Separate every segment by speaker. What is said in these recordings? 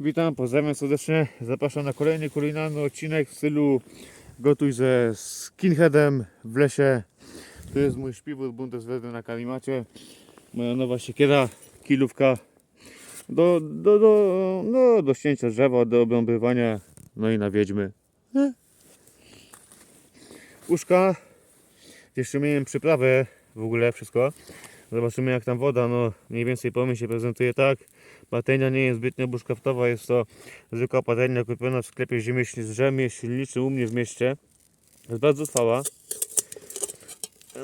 Speaker 1: Witam, pozdrawiam serdecznie. Zapraszam na kolejny kulinarny odcinek w stylu gotuj ze skinheadem w lesie. To jest mój śpiwór Bundeswehry na kalimacie. Moja nowa siekiera, kilówka do, do, do, no, do ścięcia drzewa, do obrąbywania, no i na wiedźmy. E. Uszka. Jeszcze miałem przyprawę w ogóle, wszystko. Zobaczymy jak tam woda, no mniej więcej pomysł się prezentuje tak. Patelnia nie jest zbytnio bushcraftowa, jest to zwykła patelnia kupiona w sklepie z rzemie silniczym u mnie w mieście. Jest bardzo trwała.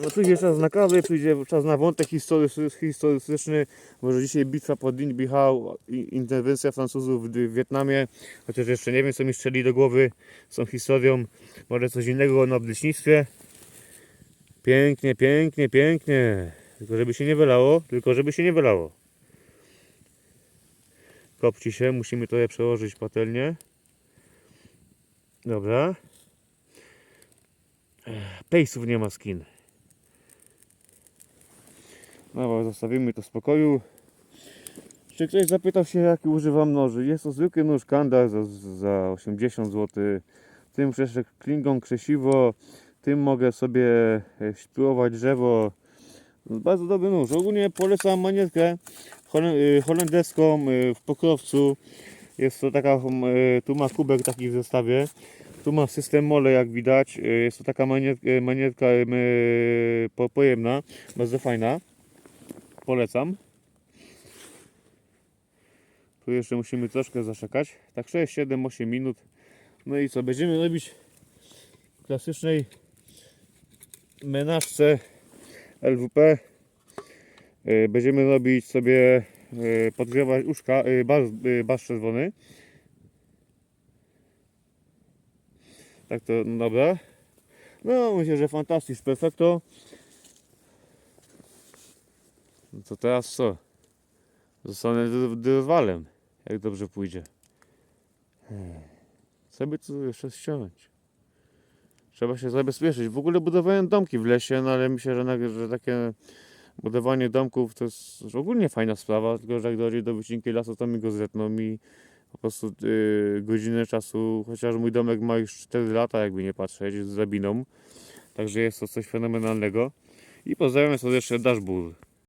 Speaker 1: No przyjdzie czas na kawę, przyjdzie czas na wątek historyczny. Może dzisiaj bitwa pod Dien Bichał, i- interwencja Francuzów w Wietnamie. Chociaż jeszcze nie wiem co mi strzeli do głowy z tą historią. Może coś innego na obleśnictwie. Pięknie, pięknie, pięknie. Tylko żeby się nie wylało, tylko żeby się nie wylało. Kopci się, musimy je przełożyć patelnię. Dobra. Pejsów nie ma skin. Dobra, zostawimy to w spokoju. Czy ktoś zapytał się jaki używam noży? Jest to zwykły nóż kandar za, za 80 zł. Tym przeszedł klingą krzesiwo. Tym mogę sobie e, szpiełować drzewo. Bardzo dobry nóż. Ogólnie polecam manierkę hole- y, holenderską y, w pokrowcu. Jest to taka, y, tu ma kubek taki w zestawie. Tu ma system mole jak widać. Jest to taka po- pojemna, bardzo fajna. Polecam. Tu jeszcze musimy troszkę zaszekać. Tak 6, 7, 8 minut. No i co? Będziemy robić w klasycznej menażce LWP. Y, Będziemy robić sobie, y, podgrzewać uszka, barsz, y, barszcz czerwony. Tak to, no dobra. No myślę, że fantastycznie, perfekto. No to teraz co? Zostanę dyrwalem, jak dobrze pójdzie. Co by tu jeszcze ściągnąć? Trzeba się zabezpieczyć. W ogóle budowałem domki w lesie, no ale myślę, że, że takie budowanie domków to jest ogólnie fajna sprawa, tylko że jak dojdzie do wycinki lasu, to mi go zetną i po prostu yy, godzinę czasu, chociaż mój domek ma już 4 lata, jakby nie patrzeć, z drabiną, także jest to coś fenomenalnego. I pozdrawiam serdecznie Dashboard.